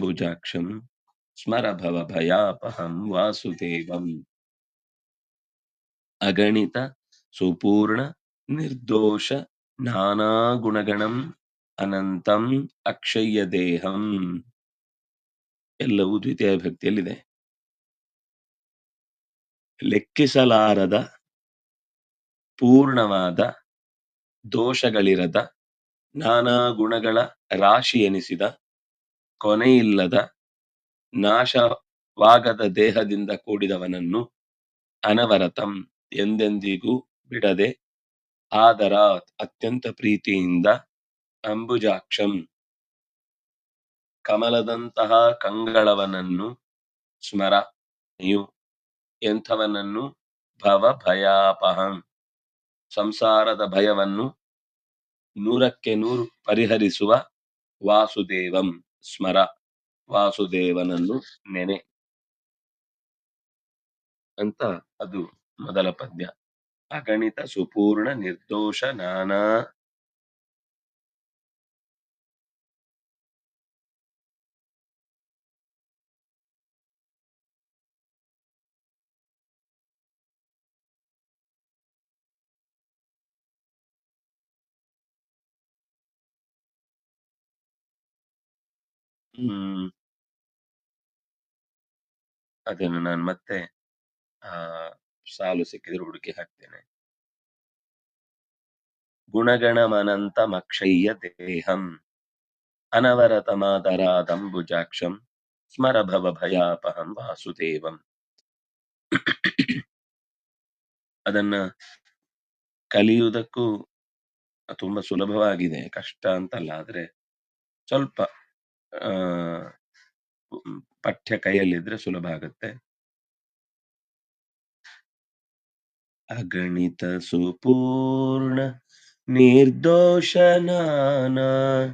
ನಾನಾಗಣಗಣಮನಂತಮಕ್ಷಯ್ಯದೇಹಂ ಸ್ಮರ ಭವ ಭಯಾಪಹಂ ವಾಸುದೇವಂ ಅಗಣಿತ ಸುಪೂರ್ಣ ನಿರ್ದೋಷ ನಾನಾ ಗುಣಗಣಂ ಅನಂತಂ ಅಕ್ಷಯ್ಯ ದೇಹಂ ಎಲ್ಲವೂ ದ್ವಿತೀಯ ಭಕ್ತಿಯಲ್ಲಿದೆ ಲೆಕ್ಕಿಸಲಾರದ ಪೂರ್ಣವಾದ ದೋಷಗಳಿರದ ನಾನಾ ಗುಣಗಳ ರಾಶಿ ಎನಿಸಿದ ಕೊನೆಯಿಲ್ಲದ ನಾಶವಾಗದ ದೇಹದಿಂದ ಕೂಡಿದವನನ್ನು ಅನವರತಂ ಎಂದೆಂದಿಗೂ ಬಿಡದೆ ಆದರ ಅತ್ಯಂತ ಪ್ರೀತಿಯಿಂದ ಅಂಬುಜಾಕ್ಷಂ. ಕಮಲದಂತಹ ಕಂಗಳವನನ್ನು ಸ್ಮರ ನೀವು ಎಂಥವನನ್ನು ಭವ ಭಯಾಪಹಂ. ಸಂಸಾರದ ಭಯವನ್ನು ನೂರಕ್ಕೆ ನೂರು ಪರಿಹರಿಸುವ ವಾಸುದೇವಂ. ಸ್ಮರ ವಾಸುದೇವನನ್ನು ನೆನೆ ಅಂತ ಅದು ಮೊದಲ ಪದ್ಯ. ಅಗಣಿತ ಸುಪೂರ್ಣ ನಿರ್ದೋಷ ನಾನಾ ಅದನ್ನು ನಾನು ಮತ್ತೆ, ಆ, ಸಾಲು ಸಿಕ್ಕಿದ್ರೆ ಹುಡುಕಿ ಹಾಕ್ತೇನೆ. ಗುಣಗಣಮನಂತಮಕ್ಷಯ್ಯ ದೇಹಂ ಅನವರತಮಾದರಾದಂಬುಜಾಕ್ಷಂ ಸ್ಮರ ಸ್ಮರಭವ ಭಯಾಪಹಂ ವಾಸುದೇವಂ. ಅದನ್ನ ಕಲಿಯುವುದಕ್ಕೂ ತುಂಬಾ ಸುಲಭವಾಗಿದೆ, ಕಷ್ಟ ಅಂತಲ್ಲ, ಆದ್ರೆ ಸ್ವಲ್ಪ ಪಠ್ಯ ಕೈಯಲ್ಲಿದ್ರೆ ಸುಲಭ ಆಗುತ್ತೆ. ಅಗಣಿತ ಸುಪೂರ್ಣ ನಿರ್ದೋಷ ನಾನಾ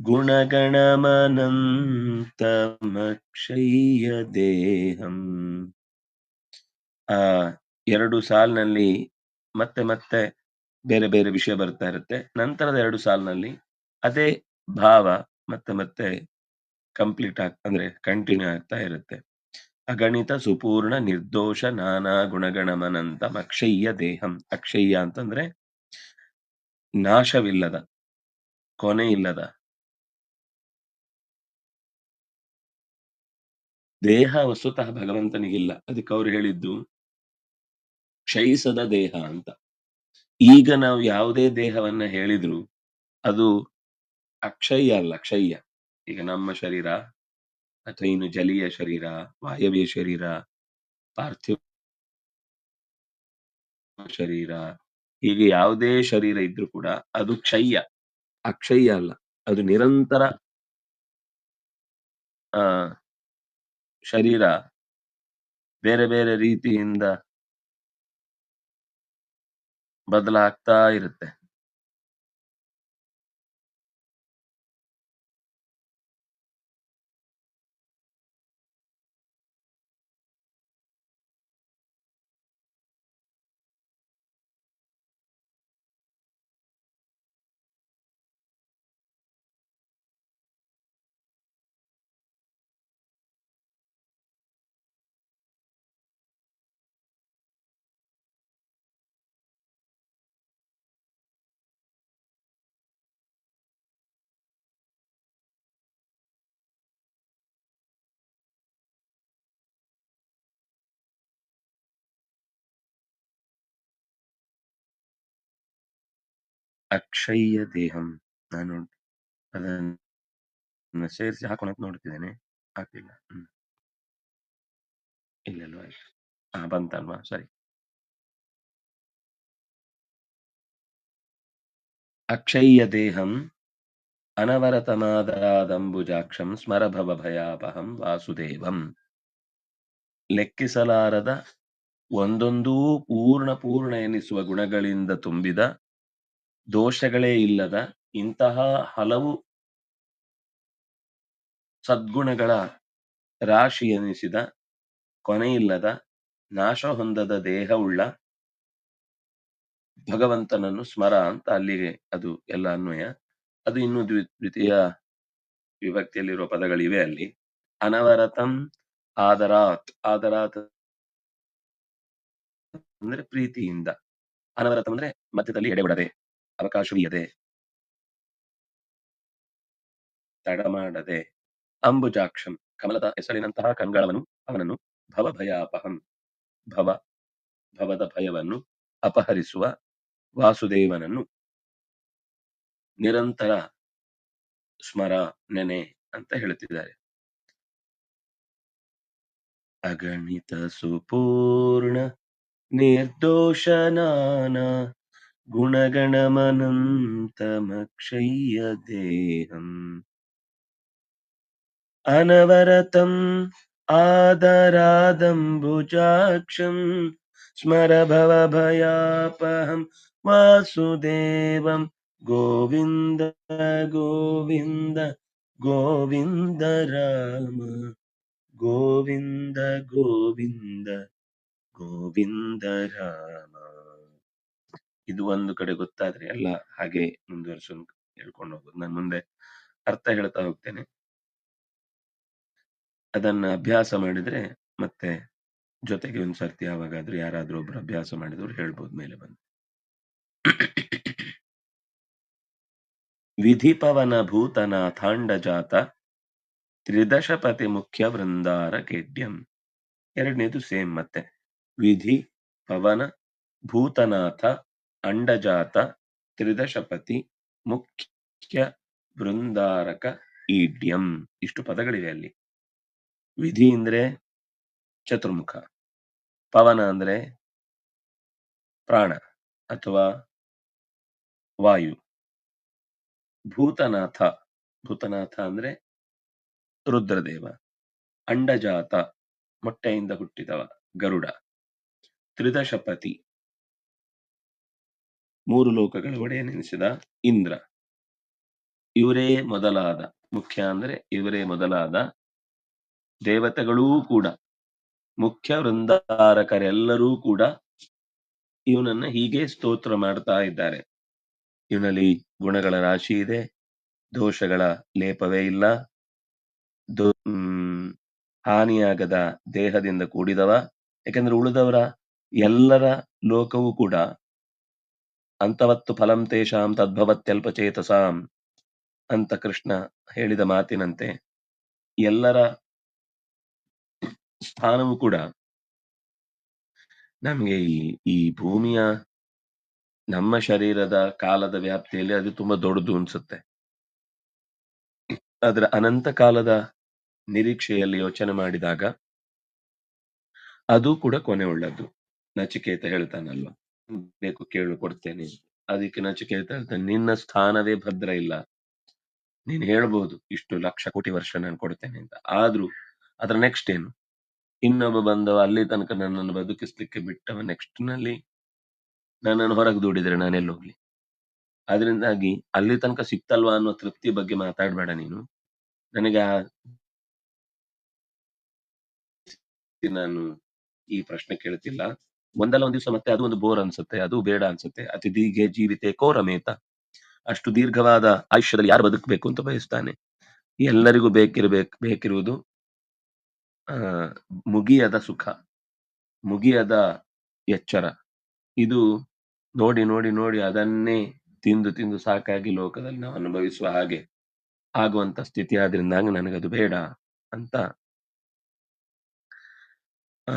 ಗುಣಗಣಮನಂತಮಕ್ಷಯ್ಯ ದೇಹಂ. ಆ, ಎರಡು ಸಾಲಿನಲ್ಲಿ ಮತ್ತೆ ಮತ್ತೆ ಬೇರೆ ಬೇರೆ ವಿಷಯ ಬರ್ತಾ ಇರುತ್ತೆ. ನಂತರದ ಎರಡು ಸಾಲಿನಲ್ಲಿ ಅದೇ ಭಾವ ಮತ್ತೆ ಮತ್ತೆ ಕಂಪ್ಲೀಟ್ ಆಗ್, ಅಂದ್ರೆ ಕಂಟಿನ್ಯೂ ಆಗ್ತಾ ಇರುತ್ತೆ. ಅಗಣಿತ ಸುಪೂರ್ಣ ನಿರ್ದೋಷ ನಾನಾ ಗುಣಗಣಮನಂತ ಅಕ್ಷಯ್ಯ ದೇಹಂ. ಅಕ್ಷಯ್ಯ ಅಂತಂದ್ರೆ ನಾಶವಿಲ್ಲದ ಕೊನೆ ಇಲ್ಲದ ದೇಹ ವಸ್ತುತಃ ಭಗವಂತನಿಗಿಲ್ಲ. ಅದಕ್ಕೆ ಅವ್ರು ಹೇಳಿದ್ದು ಕ್ಷಯಿಸದ ದೇಹ ಅಂತ. ಈಗ ನಾವು ಯಾವುದೇ ದೇಹವನ್ನ ಹೇಳಿದ್ರು ಅದು ಅಕ್ಷಯ್ಯ ಅಲ್ಲ ಕ್ಷಯ್ಯ ಈಗ ನಮ್ಮ ಶರೀರ ಅಥವಾ ಇನ್ನು ಜಲೀಯ ಶರೀರ ವಾಯವ್ಯ ಶರೀರ ಪಾರ್ಥಿವ ಶರೀರ ಹೀಗೆ ಯಾವುದೇ ಶರೀರ ಇದ್ರೂ ಕೂಡ ಅದು ಕ್ಷಯ್ಯ ಅಕ್ಷಯ್ಯ ಅಲ್ಲ ಅದು ನಿರಂತರ ಆ ಶರೀರ ಬೇರೆ ಬೇರೆ ರೀತಿಯಿಂದ ಬದಲಾಗ್ತಾ ಇರುತ್ತೆ. ಅಕ್ಷಯ್ಯ ದೇಹಂ. ನಾನು ಅದನ್ನ ಸೇರಿಸಿ ಹಾಕೊಳಕ್ ನೋಡ್ತಿದ್ದೇನೆ. ಆಗ್ತಿಲ್ಲ ಹ್ಮ್. ಇಲ್ಲಲ್ವಾ ಹಾ ಬಂತಲ್ವಾ? ಸರಿ. ಅಕ್ಷಯ್ಯ ದೇಹಂ ಅನವರತಮಾದರಾದಂಬುಜಾಕ್ಷಂ ಸ್ಮರಭವ ಭಯಾಪಹಂ ವಾಸುದೇವಂ. ಲೆಕ್ಕಿಸಲಾರದ ಒಂದೊಂದೂ ಪೂರ್ಣ ಪೂರ್ಣ ಎನಿಸುವ ಗುಣಗಳಿಂದ ತುಂಬಿದ ದೋಷಗಳೇ ಇಲ್ಲದ ಇಂತಹ ಹಲವು ಸದ್ಗುಣಗಳ ರಾಶಿ ಎನಿಸಿದ ಕೊನೆಯಿಲ್ಲದ ನಾಶ ಹೊಂದದ ದೇಹವುಳ್ಳ ಭಗವಂತನನ್ನು ಸ್ಮರ ಅಂತ ಅಲ್ಲಿಗೆ ಅದು ಎಲ್ಲ ಅನ್ವಯ. ಅದು ಇನ್ನೂ ದ್ವಿ, ದ್ವಿತೀಯ ವಿಭಕ್ತಿಯಲ್ಲಿರುವ ಪದಗಳಿವೆ ಅಲ್ಲಿ. ಅನವರತಂ ಆದರಾತ್. ಆದರಾತ್ ಅಂದ್ರೆ ಪ್ರೀತಿಯಿಂದ. ಅನವರತಂ ಅಂದ್ರೆ ಮಧ್ಯದಲ್ಲಿ ಎಡೆಬಿಡದೆ. ಅವಕಾಶವೀಯದೆ. ತಡ ಮಾಡದೆ ಅಂಬುಜಾಕ್ಷಂ. ಕಮಲದ ಹೆಸರಿನಂತಹ ಕಂಗಳವನು ಅವನನ್ನು ಭವಭಯಾಪಹಂ. ಭವ, ಭವದ ಭಯವನ್ನು ಅಪಹರಿಸುವ ವಾಸುದೇವನನ್ನು ನಿರಂತರ ಸ್ಮರ, ನೆನೆ ಅಂತ ಹೇಳುತ್ತಿದ್ದಾರೆ. ಅಗಣಿತ ಸುಪೂರ್ಣ ನಿರ್ದೋಷನಾನ ಗುಣಗಣಮನಂತಮಕ್ಷಯ್ಯ ದೇಹಂ ಅನವರತಂ ಆದರಾದಂಬುಜಾಕ್ಷಂ ಸ್ಮರ ಭವಭಯಾಪಹಂ ವಾಸುದೇವಂ ಗೋವಿಂದ ಗೋವಿಂದ ಗೋವಿಂದ ರಾಮ ಗೋವಿಂದ ಗೋವಿಂದ ಗೋವಿಂದ ರಾಮ ಇದು ಒಂದು ಕಡೆ ಗೊತ್ತಾದ್ರೆ ಎಲ್ಲ ಹಾಗೆ ಮುಂದುವರಿಸೋದು ಹೇಳ್ಕೊಂಡು ಹೋಗೋದು. ನಾನು ಮುಂದೆ ಅರ್ಥ ಹೇಳ್ತಾ ಹೋಗ್ತೇನೆ. ಅದನ್ನ ಅಭ್ಯಾಸ ಮಾಡಿದ್ರೆ ಮತ್ತೆ ಜೊತೆಗೆ ಒಂದ್ ಸರ್ತಿ ಯಾವಾಗಾದ್ರೂ ಯಾರಾದ್ರೂ ಒಬ್ರು ಅಭ್ಯಾಸ ಮಾಡಿದವ್ರು ಹೇಳ್ಬೋದು ಮೇಲೆ ಬಂದು. ವಿಧಿಪವನ ಭೂತನಾಥಾಂಡ ಜಾತ ತ್ರಿದಶಪತಿ ಮುಖ್ಯ ವೃಂದಾರ ಕೇಡ್ಯಂ. ಎರಡನೇದು ಸೇಮ್ ಮತ್ತೆ. ವಿಧಿ ಪವನ ಭೂತನಾಥ ಅಂಡಜಾತ, ತ್ರಿದಶಪತಿ, ಮುಖ್ಯ ಬೃಂದಾರಕ ಈಡ್ಯಂ ಇಷ್ಟು ಪದಗಳಿವೆ ಅಲ್ಲಿ. ವಿಧಿ ಅಂದ್ರೆ ಚತುರ್ಮುಖ. ಪವನ ಅಂದ್ರೆ ಪ್ರಾಣ ಅಥವಾ ವಾಯು. ಭೂತನಾಥ ಭೂತನಾಥ ಅಂದ್ರೆ ರುದ್ರದೇವ. ಅಂಡಜಾತ, ಮೊಟ್ಟೆಯಿಂದ ಹುಟ್ಟಿದವ ಗರುಡ. ತ್ರಿದಶಪತಿ ಮೂರು ಲೋಕಗಳ. ಒಡೆಯನೆನಿಸಿದ ಇಂದ್ರ. ಇವರೇ ಮೊದಲಾದ, ಮುಖ್ಯ ಅಂದ್ರೆ ಇವರೇ ಮೊದಲಾದ ದೇವತೆಗಳೂ ಕೂಡ, ಮುಖ್ಯ ವೃಂದಾರಕರೆಲ್ಲರೂ ಕೂಡ ಇವನನ್ನ ಹೀಗೆ ಸ್ತೋತ್ರ ಮಾಡ್ತಾ ಇದ್ದಾರೆ. ಇವನಲ್ಲಿ ಗುಣಗಳ ರಾಶಿ ಇದೆ, ದೋಷಗಳ ಲೇಪವೇ ಇಲ್ಲ, ದೋ- ಹಾನಿಯಾಗದ ದೇಹದಿಂದ ಕೂಡಿದವ. ಯಾಕಂದ್ರೆ ಉಳಿದವರ ಎಲ್ಲರ ಲೋಕವೂ ಕೂಡ ಅಂತವತ್ತು ಫಲಂ ತೇಷಾಂ ತದ್ಭವತ್ಯಲ್ಪಚೇತಸಾಂ ಅಂತ ಕೃಷ್ಣ ಹೇಳಿದ ಮಾತಿನಂತೆ ಎಲ್ಲರ ಸ್ಥಾನವೂ ಕೂಡ ನಮಗೆ ಈ ಈ ಭೂಮಿಯ ನಮ್ಮ ಶರೀರದ ಕಾಲದ ವ್ಯಾಪ್ತಿಯಲ್ಲಿ ಅದು ತುಂಬಾ ದೊಡ್ಡದು ಅನ್ಸುತ್ತೆ. ಅದರ ಅನಂತ ಕಾಲದ ನಿರೀಕ್ಷೆಯಲ್ಲಿ ಯೋಚನೆ ಮಾಡಿದಾಗ ಅದು ಕೂಡ ಕೊನೆ ಒಳ್ಳದ್ದು ನಚಿಕೇತ ಹೇಳ್ತಾನಲ್ವಾ. ಬೇಕು ಕೇಳು ಕೊಡ್ತೇನೆ. ಅದಕ್ಕೆ ಕೇಳ್ತಾ ಇರ್ತೇನೆ, ನಿನ್ನ ಸ್ಥಾನವೇ ಭದ್ರ ಇಲ್ಲ. ನೀನ್ ಹೇಳ್ಬೋದು, ಇಷ್ಟು ಲಕ್ಷ ಕೋಟಿ ವರ್ಷ ನಾನು ಕೊಡ್ತೇನೆ ಅಂತ. ಆದ್ರೂ ಅದ್ರ ನೆಕ್ಸ್ಟ್ ಏನು? ಇನ್ನೊಬ್ಬ ಬಂದವ ಅಲ್ಲಿ ತನಕ ನನ್ನನ್ನು ಬದುಕಿಸ್ಲಿಕ್ಕೆ ಬಿಟ್ಟವ ನೆಕ್ಸ್ಟ್ನಲ್ಲಿ ನನ್ನನ್ನು ಹೊರಗೆ ದೂಡಿದ್ರೆ ನಾನೆಲ್ಲಿ ಹೋಗ್ಲಿ ಅದರಿಂದಾಗಿ ಅಲ್ಲಿ ತನಕ ಸಿಕ್ತಲ್ವಾ ಅನ್ನೋ ತೃಪ್ತಿ ಬಗ್ಗೆ ಮಾತಾಡ್ಬೇಡ ನೀನು. ನನಗೆ ನಾನು ಈ ಪ್ರಶ್ನೆ ಕೇಳ್ತಿಲ್ಲ. ಒಂದಲ್ಲ ಒಂದ್ ದಿವಸ ಮತ್ತೆ ಅದು ಒಂದು ಬೋರ್ ಅನ್ಸುತ್ತೆ, ಅದು ಬೇಡ ಅನ್ಸುತ್ತೆ. ಅತಿಥಿಗೆ ಜೀವಿತೆ ಕೋರಮೇತ ಅಷ್ಟು ದೀರ್ಘವಾದ ಆಯುಷ್ಯದಲ್ಲಿ ಯಾರು ಬದುಕಬೇಕು ಅಂತ ಬಯಸ್ತಾನೆ. ಎಲ್ಲರಿಗೂ ಬೇಕಿರ್ಬೇಕು, ಬೇಕಿರುವುದು, ಆ, ಮುಗಿಯದ ಸುಖ, ಮುಗಿಯದ ಎಚ್ಚರ. ಇದು ನೋಡಿ ನೋಡಿ ನೋಡಿ ಅದನ್ನೇ ತಿಂದು ತಿಂದು ಸಾಕಾಗಿ ಲೋಕದಲ್ಲಿ ನಾವು ಅನುಭವಿಸುವ ಹಾಗೆ ಆಗುವಂತ ಸ್ಥಿತಿ. ಆದ್ರಿಂದ ನನಗದು ಬೇಡ ಅಂತ, ಆ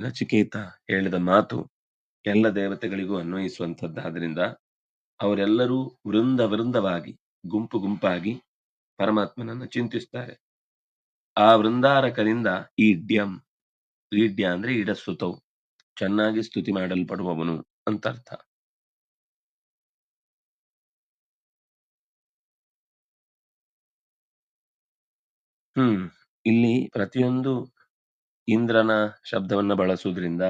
ನಚಿಕೇತ ಹೇಳಿದ ಮಾತು ಎಲ್ಲ ದೇವತೆಗಳಿಗೂ ಅನ್ವಯಿಸುವಂಥದ್ದಾದ್ದರಿಂದ ಅವರೆಲ್ಲರೂ ವೃಂದ ವೃಂದವಾಗಿ, ಗುಂಪು ಗುಂಪಾಗಿ ಪರಮಾತ್ಮನನ್ನು ಚಿಂತಿಸ್ತಾರೆ. ಆ ವೃಂದಾರಕರಿಂದ ಈಡ್ಯಂ ಈಡ್ಯ ಅಂದ್ರೆ ಈಡಸ್ತುತವು ಚೆನ್ನಾಗಿ ಸ್ತುತಿ ಮಾಡಲ್ಪಡುವವನು ಅಂತ ಅರ್ಥ. ಹ್ಮ್, ಇಲ್ಲಿ ಪ್ರತಿಯೊಂದು ಇಂದ್ರನ ಶಬ್ದವನ್ನ ಬಳಸುವುದರಿಂದ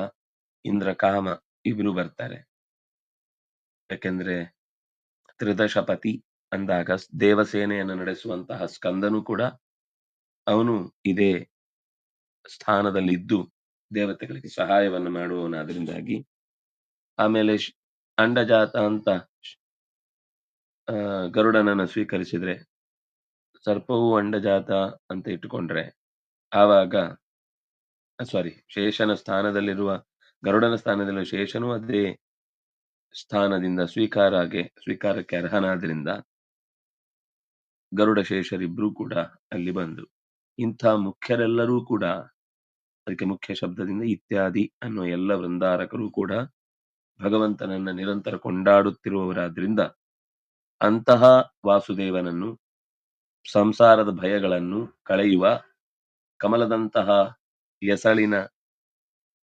ಇಂದ್ರ, ಕಾಮ ಇಬ್ರು ಬರ್ತಾರೆ. ಯಾಕೆಂದ್ರೆ ತ್ರಿದಶಪತಿ ಅಂದಾಗ ದೇವಸೇನೆಯನ್ನು ನಡೆಸುವಂತಹ ಸ್ಕಂದನು ಕೂಡ ಅವನು ಇದೇ ಸ್ಥಾನದಲ್ಲಿ ಇದ್ದು ದೇವತೆಗಳಿಗೆ ಸಹಾಯವನ್ನು ಮಾಡುವವನಾದ್ರಿಂದಾಗಿ ಆಮೇಲೆ ಅಂಡಜಾತ ಅಂತ ಗರುಡನನ್ನು ಸ್ವೀಕರಿಸಿದ್ರೆ ಸರ್ಪವು ಅಂಡಜಾತ ಅಂತ ಇಟ್ಟುಕೊಂಡ್ರೆ ಆವಾಗ ಸಾರಿ. ಶೇಷನ ಸ್ಥಾನದಲ್ಲಿರುವ, ಗರುಡನ ಸ್ಥಾನದಲ್ಲಿರುವ ಶೇಷನು ಅದೇ ಸ್ಥಾನದಿಂದ ಸ್ವೀಕಾರಗೆ ಸ್ವೀಕಾರಕ್ಕೆ ಅರ್ಹನಾದ್ರಿಂದ ಗರುಡ ಶೇಷರಿಬ್ರು ಕೂಡ ಅಲ್ಲಿ ಬಂದು, ಇಂಥ ಮುಖ್ಯರೆಲ್ಲರೂ ಕೂಡ, ಅದಕ್ಕೆ ಮುಖ್ಯ ಶಬ್ದದಿಂದ ಇತ್ಯಾದಿ ಅನ್ನುವ ಎಲ್ಲ ವೃಂದಾರಕರು ಕೂಡ ಭಗವಂತನನ್ನ ನಿರಂತರ ಕೊಂಡಾಡುತ್ತಿರುವವರಾದ್ರಿಂದ ಅಂತಹ ವಾಸುದೇವನನ್ನು, ಸಂಸಾರದ ಭಯಗಳನ್ನು ಕಳೆಯುವ, ಕಮಲದಂತಹ ಎಸಳಿನ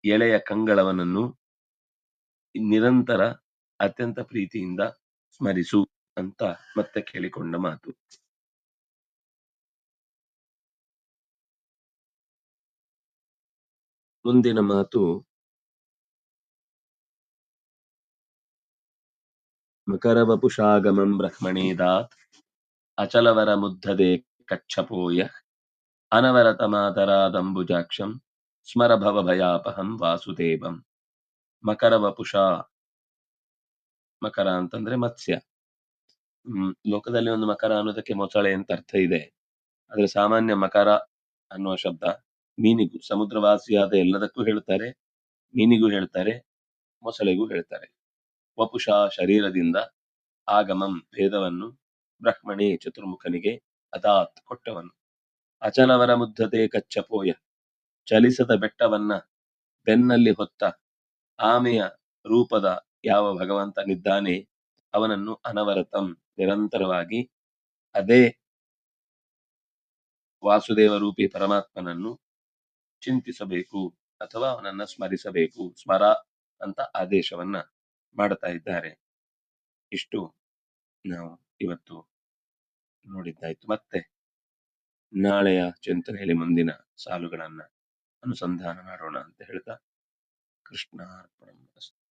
ಎಳೆಯ ಕಂಗಳವನನ್ನು ನಿರಂತರ ಅತ್ಯಂತ ಪ್ರೀತಿಯಿಂದ ಸ್ಮರಿಸು ಅಂತ ಮತ್ತೆ ಕೇಳಿಕೊಂಡ ಮಾತು. ಮುಂದಿನ ಮಾತು ಮಕರವಪುಷಾಗಮಂ ಬ್ರಹ್ಮಣೇದಾತ್ ಅಚಲವರ ಮುದ್ದದೆ ಕಚ್ಚಪೋಯ ಅನವರತಮಾತರಾದಂಬುಜಾಕ್ಷಂ ಸ್ಮರ ಭವ ಭಯಾಪಹಂ ವಾಸುದೇವಂ. ಮಕರವಪುಷ. ಮಕರ ಅಂತಂದ್ರೆ ಮತ್ಸ್ಯ. ಹ್ಮ್, ಲೋಕದಲ್ಲಿ ಒಂದು ಮಕರ ಅನ್ನೋದಕ್ಕೆ ಮೊಸಳೆ ಅಂತ ಅರ್ಥ ಇದೆ. ಆದ್ರೆ ಸಾಮಾನ್ಯ ಮಕರ ಅನ್ನುವ ಶಬ್ದ ಮೀನಿಗೂ, ಸಮುದ್ರವಾಸಿಯಾದ ಎಲ್ಲದಕ್ಕೂ ಹೇಳ್ತಾರೆ. ಮೀನಿಗೂ ಹೇಳ್ತಾರೆ, ಮೊಸಳೆಗೂ ಹೇಳ್ತಾರೆ. ವಪುಷ ಶರೀರದಿಂದ ಆಗಮಂ ಭೇದವನ್ನು ಬ್ರಹ್ಮಣಿ ಚತುರ್ಮುಖನಿಗೆ ಅದಾತ್ ಕೊಟ್ಟವನು. ಅಚಲವರ ಮುದ್ಧತೆ ಕಚ್ಚಪೋಯ. ಚಲಿಸದ ಬೆಟ್ಟವನ್ನ ಬೆನ್ನಲ್ಲಿ ಹೊತ್ತ ಆಮೆಯ ರೂಪದ ಯಾವ ಭಗವಂತನಿದ್ದಾನೆ ಅವನನ್ನು ಅನವರತಂ, ನಿರಂತರವಾಗಿ ಅದೇ ವಾಸುದೇವ ರೂಪಿ ಪರಮಾತ್ಮನನ್ನು ಚಿಂತಿಸಬೇಕು ಅಥವಾ ಅವನನ್ನ ಸ್ಮರಿಸಬೇಕು, ಸ್ಮರ ಅಂತ ಆದೇಶವನ್ನ ಮಾಡ್ತಾ ಇದ್ದಾರೆ. ಇಷ್ಟು ನಾವು ಇವತ್ತು ನೋಡಿದ್ದಾಯ್ತು. ಮತ್ತೆ ನಾಳೆಯ ಚಿಂತನೆಯಲ್ಲಿ ಮುಂದಿನ ಸಾಲುಗಳನ್ನ ಅನುಸಂಧಾನ ಮಾಡೋಣ ಅಂತ ಹೇಳ್ತಾ ಕೃಷ್ಣ ಅರ್ಪಣಮಸ್ತು